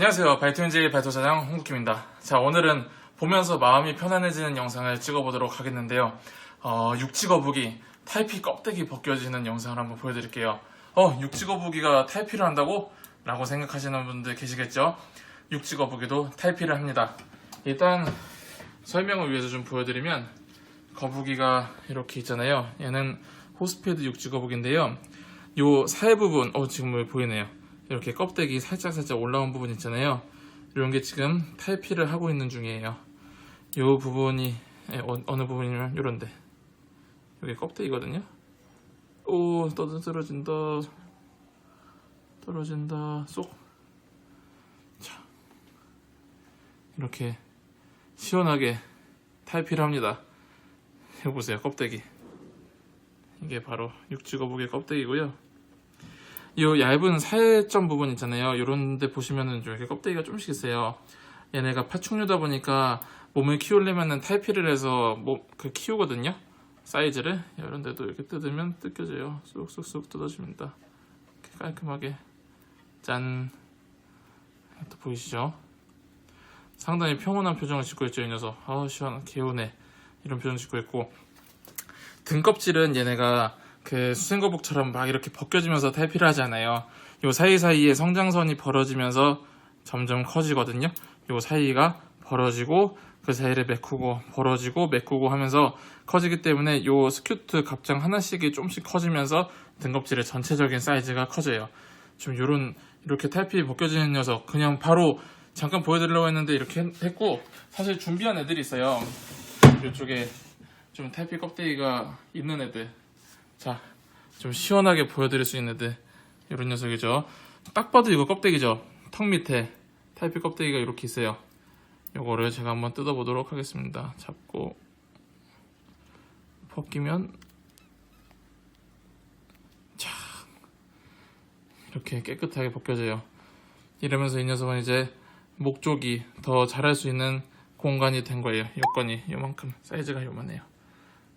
안녕하세요. 발토인제일 발토사장 홍국김입니다. 자, 오늘은 보면서 마음이 편안해지는 영상을 찍어보도록 하겠는데요. 어, 육지거북이 탈피 껍데기 벗겨지는 영상을 한번 보여드릴게요. 어, 육지거북이가 탈피를 한다고? 라고 생각하시는 분들 계시겠죠? 육지거북이도 탈피를 합니다. 일단 설명을 위해서 좀 보여드리면 거북이가 이렇게 있잖아요. 얘는 호스피드 육지거북인데요. 요 살 부분, 어, 지금 왜 보이네요. 이렇게 껍데기 살짝 살짝 올라온 부분 있잖아요. 이런 게 지금 탈피를 하고 있는 중이에요. 요 부분이 예, 어, 어느 부분이냐면 요런데 여기 껍데기거든요. 오떠 떨어진다. 떨어진다. 쏙. 자 이렇게 시원하게 탈피를 합니다. 이거 보세요 껍데기. 이게 바로 육지거북의 껍데기고요. 이 얇은 살점 부분 있잖아요. 이런 데 보시면은 좀 이렇게 껍데기가 좀씩 있어요. 얘네가 파충류다 보니까 몸을 키우려면은 탈피를 해서 뭐, 그 키우거든요. 사이즈를. 이런 데도 이렇게 뜯으면 뜯겨져요. 쏙쏙쏙 뜯어집니다. 깔끔하게. 짠. 또 보이시죠? 상당히 평온한 표정을 짓고 있죠, 이 녀석. 아, 시원, 개운해. 이런 표정 짓고 있고. 등껍질은 얘네가 그 수생거북처럼 막 이렇게 벗겨지면서 탈피를 하잖아요. 요 사이사이에 성장선이 벌어지면서 점점 커지거든요. 요 사이가 벌어지고 그 사이를 메꾸고 벌어지고 메꾸고 하면서 커지기 때문에 요 스큐트 갑장 하나씩이 좀씩 커지면서 등껍질의 전체적인 사이즈가 커져요. 좀 요런 이렇게 탈피 벗겨지는 녀석 그냥 바로 잠깐 보여드리려고 했는데 이렇게 했고 사실 준비한 애들이 있어요. 이쪽에 좀 탈피 껍데기가 있는 애들 자, 좀 시원하게 보여드릴 수 있는 애들 이런 녀석이죠. 딱 봐도 이거 껍데기죠. 턱 밑에 타이피 껍데기가 이렇게 있어요. 요거를 제가 한번 뜯어보도록 하겠습니다. 잡고 벗기면 자 이렇게 깨끗하게 벗겨져요. 이러면서 이 녀석은 이제 목 쪽이 더 자랄 수 있는 공간이 된 거예요. 여건이 요만큼 사이즈가 요만해요.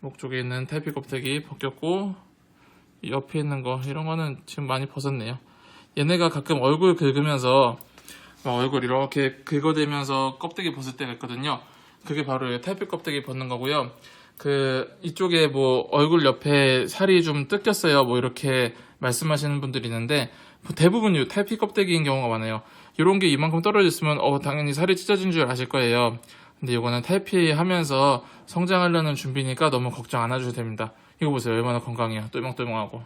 목 쪽에 있는 탈피 껍데기 벗겼고 옆에 있는 거 이런 거는 지금 많이 벗었네요. 얘네가 가끔 얼굴 긁으면서 막 얼굴 이렇게 긁어대면서 껍데기 벗을 때가 있거든요. 그게 바로 탈피 껍데기 벗는 거고요. 그 이쪽에 뭐 얼굴 옆에 살이 좀 뜯겼어요. 뭐 이렇게 말씀하시는 분들이 있는데 대부분 이 탈피 껍데기인 경우가 많아요. 이런 게 이만큼 떨어졌으면 어 당연히 살이 찢어진 줄 아실 거예요. 근데 이거는 탈피하면서 성장하려는 준비니까 너무 걱정 안 해주셔도 됩니다. 이거 보세요. 얼마나 건강해요. 똘망똘망하고.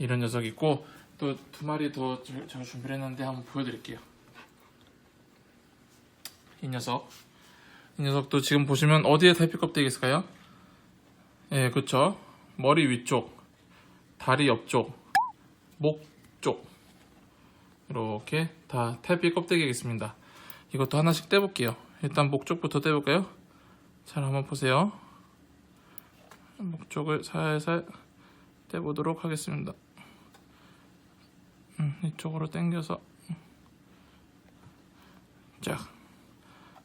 이런 녀석 있고, 또 두 마리 더 저- 제가 준비를 했는데 한번 보여드릴게요. 이 녀석. 이 녀석도 지금 보시면 어디에 탈피 껍데기 있을까요? 예, 그쵸. 머리 위쪽, 다리 옆쪽, 목 쪽. 이렇게 다 탈피 껍데기가 있습니다. 이것도 하나씩 떼볼게요. 일단 목 쪽부터 떼볼까요? 잘 한번 보세요. 목 쪽을 살살 떼보도록 하겠습니다. 음, 이쪽으로 당겨서 쫙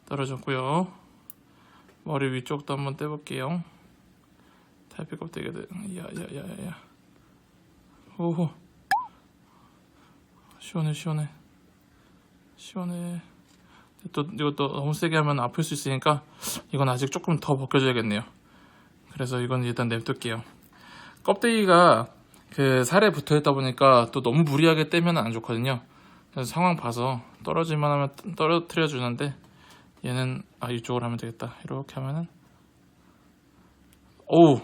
떨어졌고요. 머리 위쪽도 한번 떼볼게요. 탈피 껍데기들, 야야야야야. 오호, 시원해 시원해 시원해. 또 이것도 너무 세게 하면 아플 수 있으니까 이건 아직 조금 더 벗겨줘야겠네요. 그래서 이건 일단 냅둘게요. 껍데기가 그 살에 붙어 있다 보니까 또 너무 무리하게 떼면 안 좋거든요. 그래서 상황 봐서 떨어질만 하면 떨어뜨려 주는데 얘는 아 이쪽으로 하면 되겠다. 이렇게 하면은 오우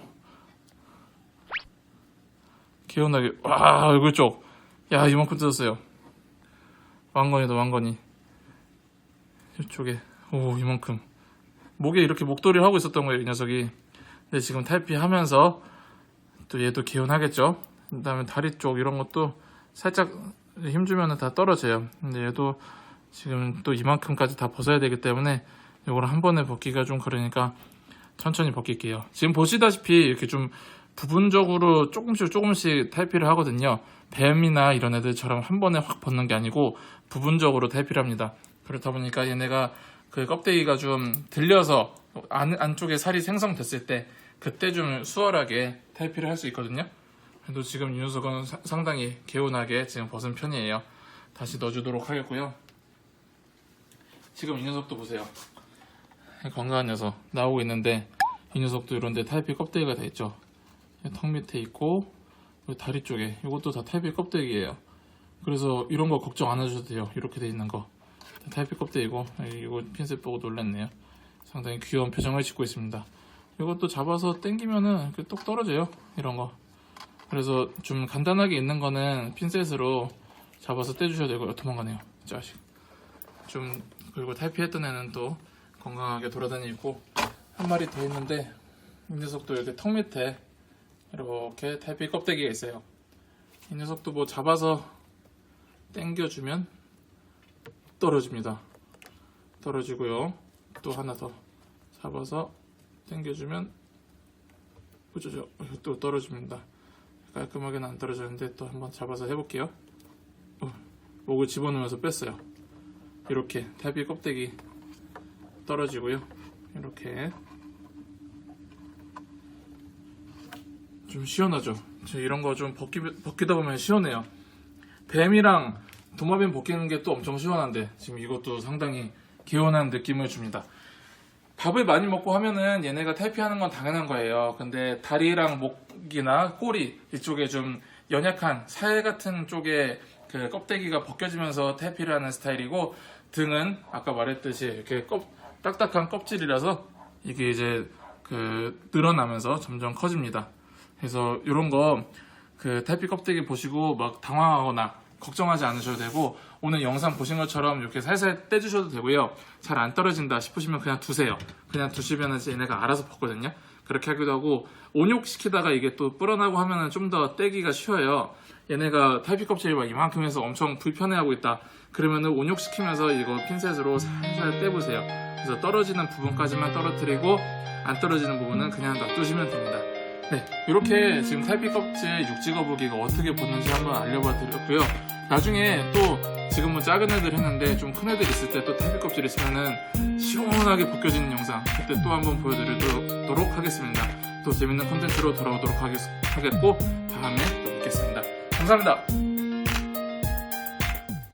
개운하게 와 얼굴 쪽야 이만큼 뜯었어요. 왕건이다 왕건이. 이쪽에. 오 이만큼. 목에 이렇게 목도리를 하고 있었던 거예요 이 녀석이. 근데 지금 탈피하면서 또 얘도 개운하겠죠? 그 다음에 다리 쪽 이런 것도 살짝 힘주면 다 떨어져요. 근데 얘도 지금 또 이만큼까지 다 벗어야 되기 때문에 이걸 한 번에 벗기가 좀 그러니까 천천히 벗길게요. 지금 보시다시피 이렇게 좀 부분적으로 조금씩 조금씩 탈피를 하거든요. 뱀이나 이런 애들처럼 한 번에 확 벗는 게 아니고 부분적으로 탈피를 합니다 그렇다 보니까 얘네가 그 껍데기가 좀 들려서 안, 안쪽에 살이 생성됐을 때 그때 좀 수월하게 탈피를 할 수 있거든요. 그래도 지금 이 녀석은 사- 상당히 개운하게 지금 벗은 편이에요. 다시 넣어주도록 하겠고요. 지금 이 녀석도 보세요. 건강한 녀석 나오고 있는데 이 녀석도 이런데 타이피 껍데기가 돼 있죠. 턱 밑에 있고 요 다리 쪽에 이것도 다 타이피 껍데기예요. 그래서 이런 거 걱정 안 하셔도 돼요. 이렇게 돼 있는 거 타이피 껍데기고 이거 핀셋 보고 놀랐네요. 상당히 귀여운 표정을 짓고 있습니다. 이것도 잡아서 당기면은 똑 떨어져요. 이런 거. 그래서 좀 간단하게 있는 거는 핀셋으로 잡아서 떼주셔야 되고요. 도망가네요. 이 자식. 좀 그리고 탈피했던 애는 또 건강하게 돌아다니고 한 마리 더 있는데 이 녀석도 이렇게 턱 밑에 이렇게 탈피 껍데기가 있어요. 이 녀석도 뭐 잡아서 당겨주면 떨어집니다. 떨어지고요. 또 하나 더 잡아서 당겨주면 그죠? 또 떨어집니다. 깔끔하게는 안 떨어지는데 또 한번 잡아서 해볼게요. 어, 목을 집어넣으면서 뺐어요. 이렇게 탈피 껍데기 떨어지고요. 이렇게 좀 시원하죠. 저 이런 거 좀 벗기, 벗기다 보면 시원해요. 뱀이랑 도마뱀 벗기는 게 또 엄청 시원한데 지금 이것도 상당히 개운한 느낌을 줍니다. 밥을 많이 먹고 하면은 얘네가 탈피하는 건 당연한 거예요. 근데 다리랑 목이나 꼬리 이쪽에 좀 연약한 살 같은 쪽에 그 껍데기가 벗겨지면서 탈피를 하는 스타일이고 등은 아까 말했듯이 이렇게 껍, 딱딱한 껍질이라서 이게 이제 그 늘어나면서 점점 커집니다. 그래서 이런 거 그 탈피 껍데기 보시고 막 당황하거나 걱정하지 않으셔도 되고 오늘 영상 보신 것처럼 이렇게 살살 떼주셔도 되고요. 잘 안 떨어진다 싶으시면 그냥 두세요. 그냥 두시면은 이제 얘네가 알아서 벗거든요. 그렇게 하기도 하고 온욕시키다가 이게 또 불어나고 하면은 좀 더 떼기가 쉬워요. 얘네가 탈피 껍질이 막 이만큼 해서 엄청 불편해하고 있다. 그러면은 온욕시키면서 이거 핀셋으로 살살 떼보세요. 그래서 떨어지는 부분까지만 떨어뜨리고 안 떨어지는 부분은 그냥 놔두시면 됩니다. 네, 이렇게 지금 탈피 껍질 육지 거북이가 어떻게 벗는지 한번 알려봐 드렸고요. 나중에 또 지금은 작은 애들 했는데 좀 큰 애들 있을 때 또 탈피 껍질 있으면은 시원하게 벗겨지는 영상 그때 또 한번 보여드리도록 하겠습니다. 또 재밌는 콘텐츠로 돌아오도록 하겠, 하겠 고 다음에 또 뵙겠습니다. 감사합니다.